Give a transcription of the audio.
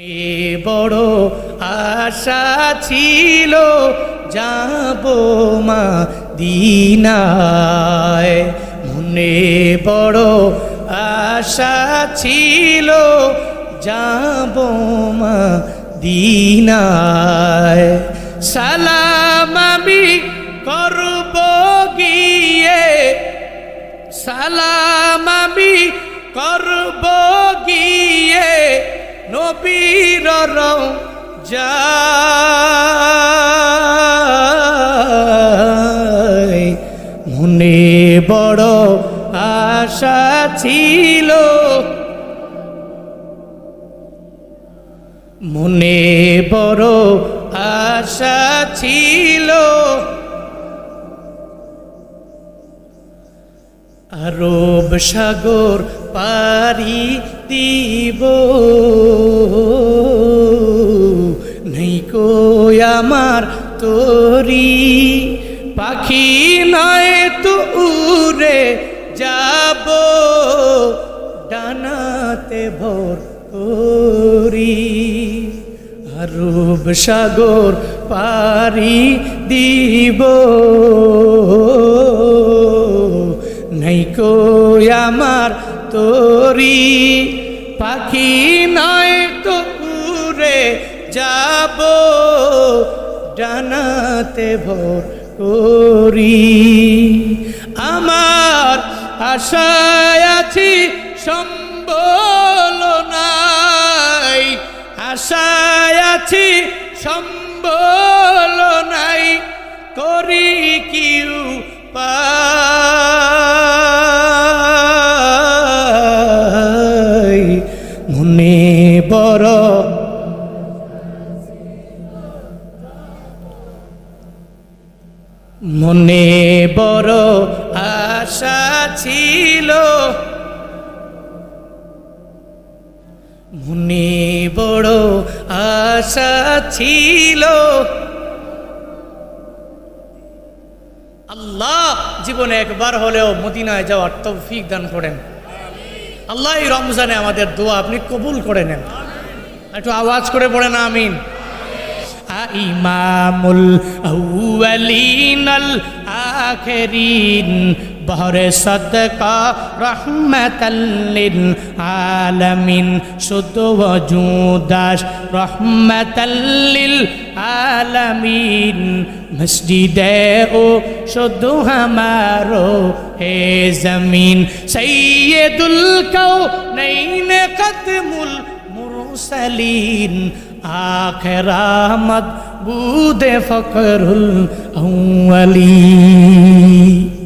মনে বড় আশা ছিল, যাব মা দিনায় মনে বড় আশা ছিল, যাব মা দিনায় সালাম আমি করব গিয়ে, সালাম আমি করব নবীর যায়। মনে বড় আশা ছিল। মনে বড় আশা ছিল। আরব সাগর পারি দিব। তোরি পাখি নয় তো উড়ে যাব, ডানাতে ভর করি। আরব সাগর পারি দিব। নাই কই আমার তোরি। পাখি নয় তো উড়ে যাব ডানাতে ভর করি। আমার আশায় আছি সম্বল নাই। আশায় আছি সম্বল নাই। করি কিউ পাই। মনে বড় মনে বড় আশা ছিল। মনে বড় আশা ছিল। আল্লাহ জীবনে একবার হলেও মদিনায় যাওয়ার তৌফিক দান করেন। আল্লাহ রমজানে আমাদের দোয়া আপনি কবুল করে নেন। একটু আওয়াজ করে পড়েন আমিন। ইমামুল আউয়ালিন আল আখিরিন বহরে সদকা রহমাতাল্লিল আলামিন শুদ্ধ ওজুদাস রহমাতাল্লিল আলামিন মসজিদে ও শুদ্ধ হামারো হে জমিন সৈয়দুল কৌ নৈন কদমুল মুরসলিন আখরামত বুদে ফকরুল আউয়ালিন।